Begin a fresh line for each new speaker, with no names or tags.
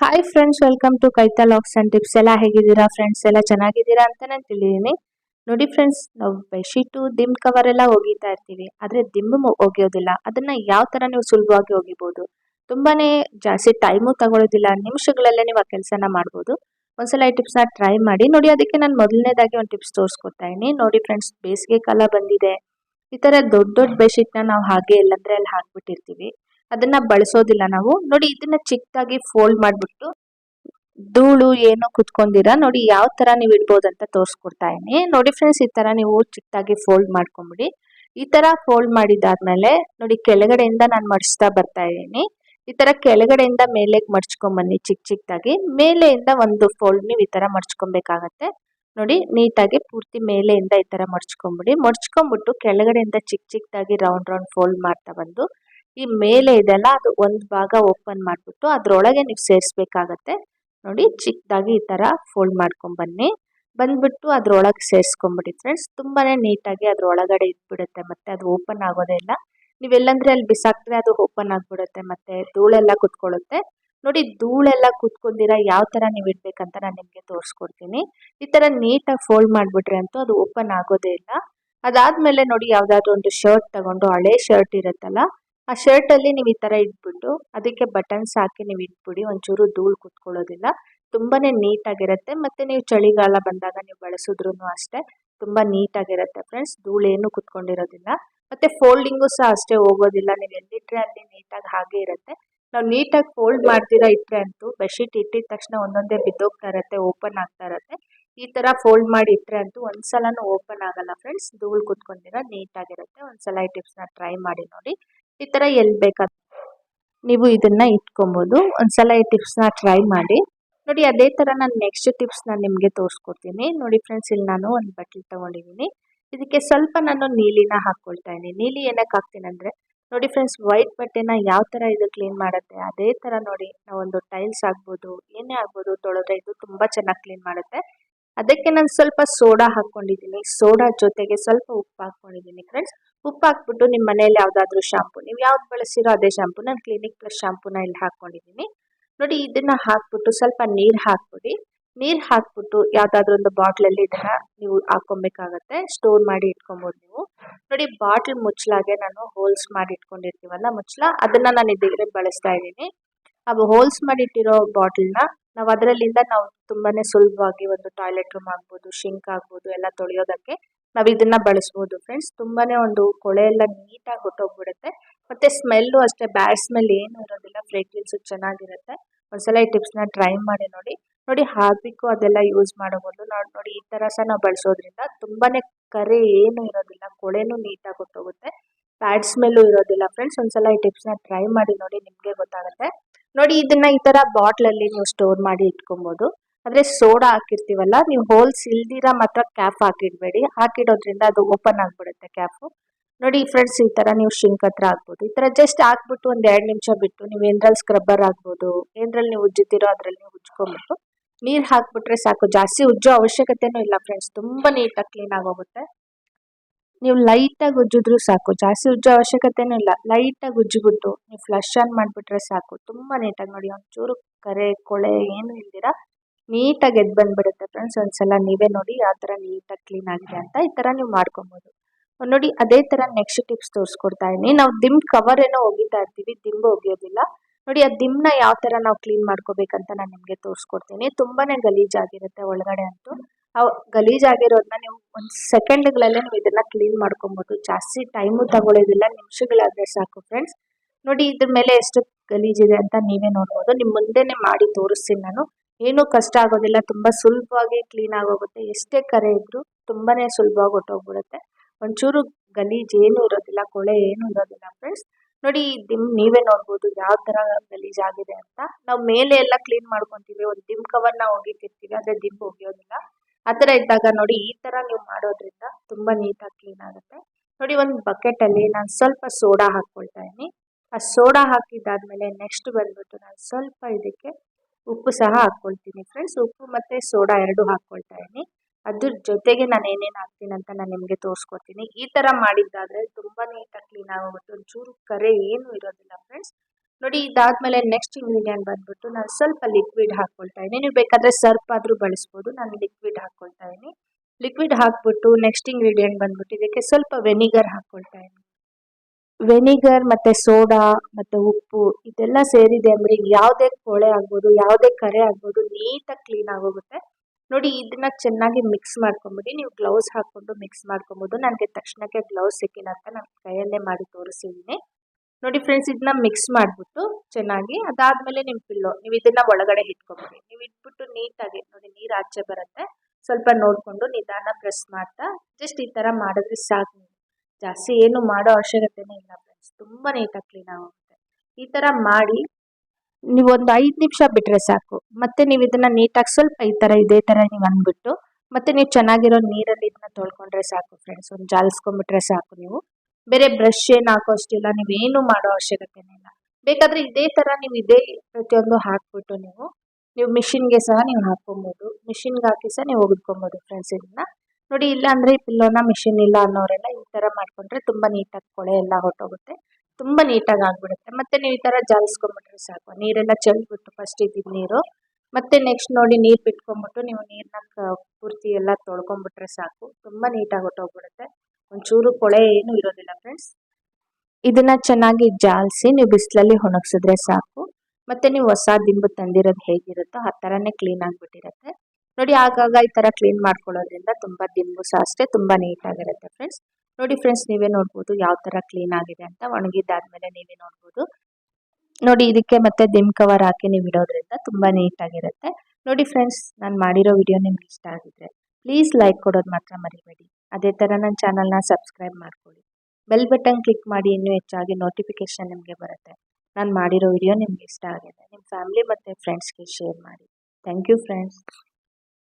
Hi friends welcome to ಕೈತಾ ಲಾಕ್ಸ್ and tips ಎಲ್ಲ ಹೇಗಿದ್ದೀರಾ ಫ್ರೆಂಡ್ಸ್ ಎಲ್ಲ ಚೆನ್ನಾಗಿದ್ದೀರಾ ಅಂತ ನಾನು ತಿಳಿದೀನಿ ನೋಡಿ ಫ್ರೆಂಡ್ಸ್ ನಾವು ಬೆಡ್ಶೀಟು ದಿಮ್ ಕವರ್ ಎಲ್ಲ ಒಗಿತಾ ಇರ್ತೀವಿ. ಆದರೆ ದಿಮ್ಮು ಒಗೆಯೋದಿಲ್ಲ. ಅದನ್ನು ಯಾವ ಥರ ನೀವು ಸುಲಭವಾಗಿ ಒಗಿಬೋದು? ತುಂಬಾ ಜಾಸ್ತಿ ಟೈಮು ತಗೊಳ್ಳೋದಿಲ್ಲ ನಿಮಿಷಗಳಲ್ಲೇ ನೀವು ಆ ಕೆಲಸನ ಮಾಡ್ಬೋದು. ಒಂದ್ಸಲ ಈ ಟಿಪ್ಸ್ನ ಟ್ರೈ ಮಾಡಿ. ನೋಡಿ, ಅದಕ್ಕೆ ನಾನು ಮೊದಲನೇದಾಗಿ ಒಂದು ಟಿಪ್ಸ್ ತೋರಿಸ್ಕೊತಾ ಇದ್ದೀನಿ. ನೋಡಿ ಫ್ರೆಂಡ್ಸ್ ಬೇಸಿಗೆ ಕಾಲ ಬಂದಿದೆ. ಈ ಥರ ದೊಡ್ಡ ದೊಡ್ಡ ಬೆಡ್ಶೀಟ್ನ ನಾವು ಹಾಗೆ ಎಲ್ಲಂದ್ರೆ ಅಲ್ಲಿ ಹಾಕ್ಬಿಟ್ಟಿರ್ತೀವಿ. ಅದನ್ನ ಬಳಸೋದಿಲ್ಲ ನಾವು. ನೋಡಿ, ಇದನ್ನ ಚಿಕ್ಕದಾಗಿ ಫೋಲ್ಡ್ ಮಾಡ್ಬಿಟ್ಟು ಧೂಳು ಏನೋ ಕುತ್ಕೊಂಡಿರ, ನೋಡಿ ಯಾವ ತರ ನೀವು ಅಂತ ತೋರಿಸ್ಕೊಡ್ತಾ ಇದೀನಿ ನೋಡಿ ಫ್ರೆಂಡ್ಸ್ ಈ ತರ ನೀವು ಚಿಕ್ಕದಾಗಿ ಫೋಲ್ಡ್ ಮಾಡ್ಕೊಂಬಿಡಿ. ಈ ತರ ಫೋಲ್ಡ್ ಮಾಡಿದಾದ್ಮೇಲೆ, ನೋಡಿ ಕೆಳಗಡೆಯಿಂದ ನಾನು ಮಡಿಸ್ತಾ ಬರ್ತಾ ಇದ್ದೀನಿ. ಈ ತರ ಕೆಳಗಡೆಯಿಂದ ಮೇಲೆ ಮಡ್ಚ್ಕೊಂಬನ್ನಿ ಚಿಕ್ಕ ಚಿಕ್ಕದಾಗಿ ಮೇಲೆಯಿಂದ ಒಂದು ಫೋಲ್ಡ್ ನೀವು ಈ ತರ ಮಡ್ಚ್ಕೊಬೇಕಾಗತ್ತೆ. ನೋಡಿ, ನೀಟಾಗಿ ಪೂರ್ತಿ ಮೇಲೆಯಿಂದ ಈ ತರ ಮಡ್ಚ್ಕೊಂಬಿಡಿ. ಮಡ್ಚ್ಕೊಂಡ್ಬಿಟ್ಟು ಕೆಳಗಡೆಯಿಂದ ಚಿಕ್ಕ ಚಿಕ್ಕದಾಗಿ ರೌಂಡ್ ರೌಂಡ್ ಫೋಲ್ಡ್ ಮಾಡ್ತಾ ಬಂದು ಈ ಮೇಲೆ ಇದೆಲ್ಲ ಅದು ಒಂದು ಭಾಗ ಓಪನ್ ಮಾಡಿಬಿಟ್ಟು ಅದರೊಳಗೆ ನೀವು ಸೇರಿಸ್ಬೇಕಾಗತ್ತೆ. ನೋಡಿ ಚಿಕ್ಕದಾಗಿ ಈ ಥರ ಫೋಲ್ಡ್ ಮಾಡ್ಕೊಂಡ್ ಬನ್ನಿ. ಬಂದ್ಬಿಟ್ಟು ಅದ್ರೊಳಗೆ ಸೇರಿಸ್ಕೊಂಬಿಡಿ ಫ್ರೆಂಡ್ಸ್ ತುಂಬಾನೇ ನೀಟಾಗಿ ಅದ್ರ ಒಳಗಡೆ ಇದ್ಬಿಡುತ್ತೆ ಮತ್ತೆ ಅದು ಓಪನ್ ಆಗೋದೇ ಇಲ್ಲ. ನೀವೆಲ್ಲಂದ್ರೆ ಅಲ್ಲಿ ಬಿಸಾಕಿದ್ರೆ ಅದು ಓಪನ್ ಆಗಿಬಿಡುತ್ತೆ ಮತ್ತೆ ಧೂಳೆಲ್ಲ ಕುತ್ಕೊಳ್ಳುತ್ತೆ. ನೋಡಿ ಧೂಳೆಲ್ಲ ಕುತ್ಕೊಂಡಿರ ಯಾವ ಥರ ನೀವು ಇಡ್ಬೇಕಂತ ನಾನು ನಿಮಗೆ ತೋರಿಸ್ಕೊಡ್ತೀನಿ. ಈ ಥರ ನೀಟಾಗಿ ಫೋಲ್ಡ್ ಮಾಡಿಬಿಟ್ರೆ ಅಂತೂ ಅದು ಓಪನ್ ಆಗೋದೇ ಇಲ್ಲ. ಅದಾದಮೇಲೆ ನೋಡಿ ಯಾವ್ದಾದ್ರು ಒಂದು ಶರ್ಟ್ ತಗೊಂಡು ಹಳೆ ಶರ್ಟ್ ಇರುತ್ತಲ್ಲ ಆ ಶರ್ಟ್ ಅಲ್ಲಿ ನೀವು ಈ ಥರ ಇಟ್ಬಿಟ್ಟು, ಅದಕ್ಕೆ ಬಟನ್ಸ್ ಹಾಕಿ ನೀವು ಇಟ್ಬಿಡಿ, ಒಂಚೂರು ಧೂಳು ಕುತ್ಕೊಳ್ಳೋದಿಲ್ಲ. ತುಂಬಾನೇ ನೀಟಾಗಿರುತ್ತೆ. ಮತ್ತೆ ನೀವು ಚಳಿಗಾಲ ಬಂದಾಗ ನೀವು ಬಳಸಿದ್ರೂ ಅಷ್ಟೇ, ತುಂಬಾ ನೀಟಾಗಿರುತ್ತೆ ಫ್ರೆಂಡ್ಸ್ ಧೂಳೇನು ಕುತ್ಕೊಂಡಿರೋದಿಲ್ಲ. ಮತ್ತೆ ಫೋಲ್ಡಿಂಗು ಸಹ ಅಷ್ಟೇ ಹೋಗೋದಿಲ್ಲ. ನೀವು ಎಲ್ಲಿಟ್ರೆ ಅಲ್ಲಿ ನೀಟಾಗಿ ಹಾಗೆ ಇರುತ್ತೆ. ನಾವು ನೀಟಾಗಿ ಫೋಲ್ಡ್ ಮಾಡ್ತೀರಾ ಇಟ್ರೆ ಅಂತೂ ಬೆಡ್ಶೀಟ್ ಇಟ್ಟಿದ ತಕ್ಷಣ ಒಂದೊಂದೇ ಬಿದ್ದೋಗ್ತಾ ಇರುತ್ತೆ ಓಪನ್ ಆಗ್ತಾ ಇರುತ್ತೆ. ಈ ತರ ಫೋಲ್ಡ್ ಮಾಡಿ ಇಟ್ಟರೆ ಅಂತೂ ಒಂದ್ಸಲನೂ ಓಪನ್ ಆಗಲ್ಲ ಫ್ರೆಂಡ್ಸ್ ಧೂಳು ಕುತ್ಕೊಂಡಿರೋ, ನೀಟಾಗಿರುತ್ತೆ. ಒಂದ್ಸಲ ಈ ಟಿಪ್ಸ್ನ ಟ್ರೈ ಮಾಡಿ ನೋಡಿ. ಈ ಥರ ಎಲ್ಲಿ ಬೇಕಾದ, ನೀವು ಇದನ್ನ ಇಟ್ಕೊಬೋದು. ಒಂದ್ಸಲ ಈ ಟಿಪ್ಸ್ನ ಟ್ರೈ ಮಾಡಿ. ನೋಡಿ, ಅದೇ ತರ ನಾನು ನೆಕ್ಸ್ಟ್ ಟಿಪ್ಸ್ನ ನಿಮಗೆ ತೋರಿಸ್ಕೊಡ್ತೀನಿ. ನೋಡಿ ಫ್ರೆಂಡ್ಸ್ ಇಲ್ಲಿ ನಾನು ಒಂದು ಬಾಟಲ್ ತಗೊಂಡಿದ್ದೀನಿ ಇದಕ್ಕೆ ಸ್ವಲ್ಪ ನಾನು ನೀಲಿನ ಹಾಕ್ಕೊಳ್ತಾ ಇದ್ದೀನಿ. ನೀಲಿ ಏನಕ್ಕೆ ಹಾಕ್ತೀನಿ ನೋಡಿ ಫ್ರೆಂಡ್ಸ್ ವೈಟ್ ಬಟ್ಟೆನ ಯಾವ ತರ ಇದು ಕ್ಲೀನ್ ಮಾಡುತ್ತೆ, ಅದೇ ತರ ನೋಡಿ ನಾವೊಂದು ಟೈಲ್ಸ್ ಆಗ್ಬೋದು ಏನೇ ಆಗ್ಬೋದು, ತೊಳೆದ್ರೆ ಇದು ತುಂಬಾ ಚೆನ್ನಾಗಿ ಕ್ಲೀನ್ ಮಾಡುತ್ತೆ. ಅದಕ್ಕೆ ನಾನು ಸ್ವಲ್ಪ ಸೋಡಾ ಹಾಕೊಂಡಿದ್ದೀನಿ ಸೋಡಾ ಜೊತೆಗೆ ಸ್ವಲ್ಪ ಉಪ್ಪು ಹಾಕೊಂಡಿದ್ದೀನಿ ಫ್ರೆಂಡ್ಸ್ ಉಪ್ಪು ಹಾಕ್ಬಿಟ್ಟು ನಿಮ್ಮ ಮನೆಯಲ್ಲಿ ಯಾವುದಾದ್ರೂ ಶಾಂಪು ನೀವು ಯಾವ್ದು ಬಳಸಿರೋ ಅದೇ ಶಾಂಪು ನಾನು ಕ್ಲಿನಿಕ್ ಪ್ಲಸ್ ಶಾಂಪೂನ ಇಲ್ಲಿ ಹಾಕ್ಕೊಂಡಿದ್ದೀನಿ ನೋಡಿ, ಇದನ್ನ ಹಾಕ್ಬಿಟ್ಟು ಸ್ವಲ್ಪ ನೀರು ಹಾಕ್ಬಿಡಿ. ನೀರು ಹಾಕ್ಬಿಟ್ಟು ಯಾವುದಾದ್ರೂ ಒಂದು ಬಾಟ್ಲಲ್ಲಿ ಇದನ್ನ ನೀವು ಹಾಕೊಬೇಕಾಗತ್ತೆ ಸ್ಟೋರ್ ಮಾಡಿ ಇಟ್ಕೊಬೋದು ನೀವು. ನೋಡಿ ಬಾಟ್ಲ್ ಮುಚ್ಚಲಾಗೆ ನಾನು ಹೋಲ್ಸ್ ಮಾಡಿ ಇಟ್ಕೊಂಡಿರ್ತೀವಲ್ಲ ಮುಚ್ಚಲ ಅದನ್ನ ನಾನು ಇದಕ್ಕೆ ಬಳಸ್ತಾ ಇದ್ದೀನಿ. ಅವು ಹೋಲ್ಸ್ ಮಾಡಿ ಇಟ್ಟಿರೋ ಬಾಟ್ಲ್ನ ನಾವು ಅದರಲ್ಲಿಂದ ನಾವು ತುಂಬಾನೇ ಸುಲಭವಾಗಿ ಒಂದು ಟಾಯ್ಲೆಟ್ ರೂಮ್ ಆಗ್ಬೋದು ಶಿಂಕ್ ಆಗ್ಬೋದು, ಎಲ್ಲ ತೊಳೆಯೋದಕ್ಕೆ ನಾವು ಇದನ್ನ ಬಳಸ್ಬೋದು. ಫ್ರೆಂಡ್ಸ್ ತುಂಬಾನೇ ಒಂದು ಕೊಳೆ ಎಲ್ಲ ನೀಟಾಗಿ ಹೊಟ್ಟೋಗ್ಬಿಡುತ್ತೆ ಮತ್ತೆ ಸ್ಮೆಲ್ಲು ಅಷ್ಟೇ ಬ್ಯಾಡ್ ಸ್ಮೆಲ್ ಏನು ಇರೋದಿಲ್ಲ. ಫ್ರೇಗ್ರೆನ್ಸು ಚೆನ್ನಾಗಿರುತ್ತೆ. ಒಂದ್ಸಲ ಈ ಟಿಪ್ಸ್ನ ಟ್ರೈ ಮಾಡಿ ನೋಡಿ. ನೋಡಿ ಹಾರ್ಪಿಕ್ಕು ಅದೆಲ್ಲ ಯೂಸ್ ಮಾಡಬಹುದು ನೋಡಿ ನೋಡಿ, ಈ ಥರ ಸಹ ನಾವು ಬಳಸೋದ್ರಿಂದ ತುಂಬಾನೇ ಕರೆ ಏನು ಇರೋದಿಲ್ಲ. ಕೊಳೆನೂ ನೀಟಾಗಿ ಗೊತ್ತೋಗುತ್ತೆ ಬ್ಯಾಡ್ ಸ್ಮೆಲ್ಲು ಇರೋದಿಲ್ಲ ಫ್ರೆಂಡ್ಸ್ ಒಂದ್ಸಲ ಈ ಟಿಪ್ಸ್ನ ಟ್ರೈ ಮಾಡಿ ನೋಡಿ, ನಿಮಗೆ ಗೊತ್ತಾಗುತ್ತೆ. ನೋಡಿ, ಇದನ್ನ ಈ ತರ ಬಾಟ್ಲಲ್ಲಿ ನೀವು ಸ್ಟೋರ್ ಮಾಡಿ ಇಟ್ಕೊಬೋದು. ಆದರೆ ಸೋಡಾ ಹಾಕಿರ್ತೀವಲ್ಲ, ನೀವು ಹೋಲ್ಸ್ ಇಲ್ದಿರ ಮಾತ್ರ ಕ್ಯಾಪ್ ಹಾಕಿಡ್ಬೇಡಿ. ಹಾಕಿಡೋದ್ರಿಂದ ಅದು ಓಪನ್ ಆಗಿಬಿಡುತ್ತೆ ಕ್ಯಾಪು ನೋಡಿ ಫ್ರೆಂಡ್ಸ್ ಈ ತರ ನೀವು ಶಿಂಕ್ ಹತ್ರ ಹಾಕ್ಬೋದು ಈ ತರ ಜಸ್ಟ್ ಹಾಕ್ಬಿಟ್ಟು ಒಂದ್ ಎರಡ್ ನಿಮಿಷ ಬಿಟ್ಟು ನೀವು ಏನ್ರಲ್ಲಿ ಸ್ಕ್ರಬ್ಬರ್ ಆಗ್ಬೋದು ಏನ್ರಲ್ಲಿ ನೀವು ಉಜ್ಜುತ್ತೀರೋ ಅದ್ರಲ್ಲಿ ನೀವು ಉಜ್ಕೊಂಡ್ಬಿಟ್ಟು ನೀರ್ ಹಾಕ್ಬಿಟ್ರೆ ಸಾಕು. ಜಾಸ್ತಿ ಉಜ್ಜೋ ಅವಶ್ಯಕತೆನೂ ಇಲ್ಲ ಫ್ರೆಂಡ್ಸ್ ತುಂಬಾ ನೀಟಾಗಿ ಕ್ಲೀನ್ ಆಗೋಗುತ್ತೆ ನೀವು ಲೈಟಾಗಿ ಉಜ್ಜಿದ್ರು ಸಾಕು, ಜಾಸ್ತಿ ಉಜ್ಜೋ ಅವಶ್ಯಕತೆನೂ ಇಲ್ಲ. ಲೈಟಾಗಿ ಉಜ್ಜಿಬಿಟ್ಟು ನೀವು ಫ್ಲಶ್ ಆನ್ ಮಾಡಿಬಿಟ್ರೆ ಸಾಕು. ತುಂಬ ನೀಟಾಗಿ ನೋಡಿ, ಒಂಚೂರು ಕರೆ, ಕೊಳೆ ಏನು ಇಲ್ದಿರ ನೀಟಾಗಿ ಎದ್ದು ಬಂದ್ಬಿಡುತ್ತೆ ಫ್ರೆಂಡ್ಸ್ ಒಂದ್ಸಲ ನೀವೇ ನೋಡಿ, ಆ ಥರ ನೀಟಾಗಿ ಕ್ಲೀನ್ ಆಗಿದೆ ಅಂತ ಈ ಥರ ನೀವು ಮಾಡ್ಕೊಬೋದು. ನೋಡಿ, ಅದೇ ತರ ನೆಕ್ಸ್ಟ್ ಟಿಪ್ಸ್ ತೋರಿಸ್ಕೊಡ್ತಾ ಇದೀನಿ ನಾವು ದಿಮ್ ಕವರ್ ಏನೋ ಒಗಿತಾ ಇರ್ತೀವಿ, ದಿಂಬು ಒಗಿಯೋದಿಲ್ಲ ನೋಡಿ, ಆ ದಿಮ್ನ ಯಾವ ತರ ನಾವು ಕ್ಲೀನ್ ಮಾಡ್ಕೋಬೇಕಂತ ನಾನು ನಿಮಗೆ ತೋರಿಸ್ಕೊಡ್ತೀನಿ. ತುಂಬಾನೇ ಗಲೀಜಾಗಿರುತ್ತೆ ಒಳಗಡೆ ಅಂತೂ. ಆ ಗಲೀಜಾಗಿರೋದನ್ನ ನೀವು ಒಂದು ಸೆಕೆಂಡ್ಗಳಲ್ಲೇ ನೀವು ಇದನ್ನ ಕ್ಲೀನ್ ಮಾಡ್ಕೊಬೋದು. ಜಾಸ್ತಿ ಟೈಮು ತಗೊಳ್ಳೋದಿಲ್ಲ, ನಿಮಿಷಗಳಾದ್ರೆ ಸಾಕು ಫ್ರೆಂಡ್ಸ್ ನೋಡಿ, ಇದ್ರ ಮೇಲೆ ಎಷ್ಟು ಗಲೀಜಿದೆ ಅಂತ ನೀವೇ ನೋಡ್ಬೋದು. ನಿಮ್ಮ ಮುಂದೆನೆ ಮಾಡಿ ತೋರಿಸ್ತೀನಿ ನಾನು. ಏನೂ ಕಷ್ಟ ಆಗೋದಿಲ್ಲ, ತುಂಬ ಸುಲಭವಾಗಿ ಕ್ಲೀನ್ ಆಗೋಗುತ್ತೆ. ಎಷ್ಟೇ ಕರೆ ಇದ್ರು ತುಂಬಾನೇ ಸುಲಭವಾಗಿ ಹೊಟ್ಟೋಗ್ಬಿಡುತ್ತೆ ಒಂಚೂರು ಗಲೀಜು ಏನೂ ಇರೋದಿಲ್ಲ, ಕೊಳೆ ಏನೂ ಇರೋದಿಲ್ಲ ಫ್ರೆಂಡ್ಸ್ ನೋಡಿ, ದಿಮ್ ನೀವೇ ನೋಡ್ಬೋದು ಯಾವ ಥರ ಗಲೀಜಾಗಿದೆ ಅಂತ. ನಾವು ಮೇಲೆ ಎಲ್ಲ ಕ್ಲೀನ್ ಮಾಡ್ಕೊತೀವಿ, ಒಂದು ದಿಮ್ ಕವರ್ನ ಒಗಿತಿರ್ತೀವಿ, ಆದರೆ ದಿಮ್ ಒಗೆಯೋದಿಲ್ಲ. ಆ ಥರ ಇದ್ದಾಗ ನೋಡಿ, ಈ ಥರ ನೀವು ಮಾಡೋದ್ರಿಂದ ತುಂಬ ನೀಟಾಗಿ ಕ್ಲೀನ್ ಆಗುತ್ತೆ. ನೋಡಿ, ಒಂದು ಬಕೆಟಲ್ಲಿ ನಾನು ಸ್ವಲ್ಪ ಸೋಡಾ ಹಾಕ್ಕೊಳ್ತಾ ಇದ್ದೀನಿ. ಆ ಸೋಡಾ ಹಾಕಿದ್ದಾದ್ಮೇಲೆ ನೆಕ್ಸ್ಟ್ ಬಂದ್ಬಿಟ್ಟು ನಾನು ಸ್ವಲ್ಪ ಇದಕ್ಕೆ ಉಪ್ಪು ಸಹ ಹಾಕ್ಕೊಳ್ತೀನಿ ಫ್ರೆಂಡ್ಸ್ ಉಪ್ಪು ಮತ್ತು ಸೋಡಾ ಎರಡು ಹಾಕ್ಕೊಳ್ತಾ ಇದ್ದೀನಿ. ಅದ್ರ ಜೊತೆಗೆ ನಾನು ಏನೇನು ಹಾಕ್ತೀನಿ ಅಂತ ನಾನು ನಿಮಗೆ ತೋರಿಸ್ಕೊಡ್ತೀನಿ ಈ ಥರ ಮಾಡಿದ್ದಾದರೆ ತುಂಬ ನೀಟಾಗಿ ಕ್ಲೀನ್ ಆಗೋಗುತ್ತೆ. ಒಂಚೂರು ಕರೆ ಏನೂ ಇರೋದಿಲ್ಲ ಫ್ರೆಂಡ್ಸ್ ನೋಡಿ, ಇದಾದಮೇಲೆ ನೆಕ್ಸ್ಟ್ ಇಂಗ್ರೀಡಿಯೆಂಟ್ ಬಂದ್ಬಿಟ್ಟು ನಾನು ಸ್ವಲ್ಪ ಲಿಕ್ವಿಡ್ ಹಾಕ್ಕೊಳ್ತಾ ಇದ್ದೀನಿ. ನೀವು ಬೇಕಾದರೆ ಸರ್ಪ್ ಆದರೂ ಬಳಸ್ಬೋದು. ನಾನು ಲಿಕ್ವಿಡ್ ಹಾಕ್ಕೊಳ್ತಾ ಇದ್ದೀನಿ. ಲಿಕ್ವಿಡ್ ಹಾಕ್ಬಿಟ್ಟು ನೆಕ್ಸ್ಟ್ ಇಂಗ್ರೀಡಿಯೆಂಟ್ ಬಂದ್ಬಿಟ್ಟು ಇದಕ್ಕೆ ಸ್ವಲ್ಪ ವೆನಿಗರ್ ಹಾಕ್ಕೊಳ್ತಾ ಇದ್ದೀನಿ. ವೆನಿಗರ್ ಮತ್ತು ಸೋಡಾ ಮತ್ತು ಉಪ್ಪು ಇದೆಲ್ಲ ಸೇರಿದೆ ಅಂದರೆ ಯಾವುದೇ ಕೊಳೆ ಆಗ್ಬೋದು, ಯಾವುದೇ ಕರೆ ಆಗ್ಬೋದು, ನೀಟಾಗಿ ಕ್ಲೀನ್ ಆಗೋಗುತ್ತೆ. ನೋಡಿ, ಇದನ್ನ ಚೆನ್ನಾಗಿ ಮಿಕ್ಸ್ ಮಾಡ್ಕೊಂಬಿಡಿ. ನೀವು ಗ್ಲೌಸ್ ಹಾಕೊಂಡು ಮಿಕ್ಸ್ ಮಾಡ್ಕೊಬೋದು. ನನಗೆ ತಕ್ಷಣಕ್ಕೆ ಗ್ಲೌಸ್ ಸಿಕ್ಕಿಲ್ಲ ಅಂತ ನಾನು ಕೈಯಲ್ಲೇ ಮಾಡಿ ತೋರಿಸಿದ್ದೀನಿ ನೋಡಿ ಫ್ರೆಂಡ್ಸ್ ಇದನ್ನ ಮಿಕ್ಸ್ ಮಾಡಿಬಿಟ್ಟು ಚೆನ್ನಾಗಿ ಅದಾದ್ಮೇಲೆ ನಿಮ್ಮ ಪಿಲ್ಲೋ ನೀವು ಇದನ್ನ ಒಳಗಡೆ ಇಟ್ಕೊಂಬಿಡಿ. ನೀವು ಇಟ್ಬಿಟ್ಟು ನೀಟಾಗಿ, ನೋಡಿ ನೀರು ಆಚೆ ಬರುತ್ತೆ. ಸ್ವಲ್ಪ ನೋಡಿಕೊಂಡು ನಿಧಾನ ಪ್ರೆಸ್ ಮಾಡ್ತಾ ಜಸ್ಟ್ ಈ ಥರ ಮಾಡಿದ್ರೆ ಸಾಕು. ಜಾಸ್ತಿ ಏನು ಮಾಡೋ ಅವಶ್ಯಕತೆನೇ ಇಲ್ಲ ಫ್ರೆಂಡ್ಸ್ ತುಂಬ ನೀಟಾಗಿ ಕ್ಲೀನ್ ಆಗುತ್ತೆ ಈ ಥರ ಮಾಡಿ ನೀವು ಒಂದು ಐದು ನಿಮಿಷ ಬಿಟ್ಟರೆ ಸಾಕು. ಮತ್ತೆ ನೀವು ಇದನ್ನ ನೀಟಾಗಿ ಸ್ವಲ್ಪ ಈ ಥರ ಇದೇ ಥರ ನೀವು ಅಂದ್ಬಿಟ್ಟು, ಮತ್ತೆ ನೀವು ಚೆನ್ನಾಗಿರೋ ನೀರಲ್ಲಿ ಇದನ್ನ ತೊಳ್ಕೊಂಡ್ರೆ ಸಾಕು ಫ್ರೆಂಡ್ಸ್ ಒಂದು ಜಾಲಿಸ್ಕೊಂಡ್ಬಿಟ್ರೆ ಸಾಕು ನೀವು. ಬೇರೆ ಬ್ರಷ್ ಏನು ಹಾಕೋ ಅಷ್ಟಿಲ್ಲ ನೀವೇನು ಮಾಡೋ ಅವಶ್ಯಕತೆನೇ ಇಲ್ಲ. ಬೇಕಾದ್ರೆ ಇದೇ ಥರ ನೀವು ಇದೇ ಪ್ರತಿಯೊಂದು ಹಾಕ್ಬಿಟ್ಟು ನೀವು ನೀವು ಮಿಷಿನ್ಗೆ ಸಹ ನೀವು ಹಾಕ್ಕೊಬೋದು. ಮಿಷಿನ್ಗೆ ಹಾಕಿ ಸಹ ನೀವು ಒಗೆದ್ಕೊಬೋದು ಫ್ರೆಂಡ್ಸ್ ಇದನ್ನ. ನೋಡಿ ಇಲ್ಲ ಅಂದರೆ ಪಿಲ್ಲೋನ ಮಿಷಿನ್ ಇಲ್ಲ ಅನ್ನೋರೆಲ್ಲ ಈ ಥರ ಮಾಡ್ಕೊಂಡ್ರೆ ತುಂಬ ನೀಟಾಗಿ ಕೊಳೆ ಎಲ್ಲ ಹೊಟ್ಟೋಗುತ್ತೆ ತುಂಬ ನೀಟಾಗಿ ಆಗಿಬಿಡುತ್ತೆ. ಮತ್ತೆ ನೀವು ಈ ಥರ ಜಾಲಿಸ್ಕೊಂಬಿಟ್ರೆ ಸಾಕು. ನೀರೆಲ್ಲ ಚೆಲ್ಬಿಟ್ಟು ಫಸ್ಟ್ ಇದ್ದಿದ್ದು ನೀರು. ಮತ್ತೆ ನೆಕ್ಸ್ಟ್ ನೋಡಿ ನೀರು ಬಿಟ್ಕೊಂಬಿಟ್ಟು ನೀವು ನೀರನ್ನ ಪೂರ್ತಿ ಎಲ್ಲ ತೊಳ್ಕೊಂಬಿಟ್ರೆ ಸಾಕು. ತುಂಬ ನೀಟಾಗಿ ಹೊಟ್ಟೋಗ್ಬಿಡುತ್ತೆ ಒಂಚೂರು ಕೊಳೆ ಏನು ಇರೋದಿಲ್ಲ ಫ್ರೆಂಡ್ಸ್ ಇದನ್ನ ಚೆನ್ನಾಗಿ ಜಾಲಿಸಿ ನೀವು ಬಿಸಿಲಲ್ಲಿ ಒಣಗಿಸಿದ್ರೆ ಸಾಕು. ಮತ್ತೆ ನೀವು ಹೊಸ ದಿಂಬು ತಂದಿರೋದು ಹೇಗಿರುತ್ತೋ ಆ ಥರನೇ ಕ್ಲೀನ್ ಆಗಿಬಿಟ್ಟಿರುತ್ತೆ. ನೋಡಿ ಆಗಾಗ ಈ ಥರ ಕ್ಲೀನ್ ಮಾಡ್ಕೊಳ್ಳೋದ್ರಿಂದ ತುಂಬ ದಿಂಬು ಸಹ ಅಷ್ಟೇ ತುಂಬ ನೀಟಾಗಿರುತ್ತೆ ಫ್ರೆಂಡ್ಸ್ ನೋಡಿ ಫ್ರೆಂಡ್ಸ್ ನೀವೇ ನೋಡ್ಬೋದು ಯಾವ ಥರ ಕ್ಲೀನ್ ಆಗಿದೆ ಅಂತ ಒಣಗಿದ್ದಾದ್ಮೇಲೆ ನೀವೇ ನೋಡ್ಬೋದು. ನೋಡಿ ಇದಕ್ಕೆ ಮತ್ತೆ ದಿಮ್ ಕವರ್ ಹಾಕಿ ನೀವು ಇಡೋದ್ರಿಂದ ತುಂಬ ನೀಟಾಗಿರುತ್ತೆ ನೋಡಿ ಫ್ರೆಂಡ್ಸ್ ನಾನು ಮಾಡಿರೋ ವಿಡಿಯೋ ನಿಮ್ಗೆ ಇಷ್ಟ ಆಗಿದ್ರೆ ಪ್ಲೀಸ್ ಲೈಕ್ ಕೊಡೋದು ಮಾತ್ರ ಮರಿಬೇಡಿ. ಅದೇ ಥರ ನನ್ನ ಚಾನಲ್ನ ಸಬ್ಸ್ಕ್ರೈಬ್ ಮಾಡ್ಕೊಳ್ಳಿ. ಬೆಲ್ ಬಟನ್ ಕ್ಲಿಕ್ ಮಾಡಿ ಇನ್ನೂ ಹೆಚ್ಚಾಗಿ ನೋಟಿಫಿಕೇಷನ್ ನಿಮಗೆ ಬರುತ್ತೆ. ನಾನು ಮಾಡಿರೋ ವಿಡಿಯೋ ನಿಮ್ಗೆ ಇಷ್ಟ ಆಗಿದೆ. ನಿಮ್ಮ ಫ್ಯಾಮಿಲಿ ಮತ್ತು ಫ್ರೆಂಡ್ಸ್ಗೆ ಶೇರ್ ಮಾಡಿ. Thank you friends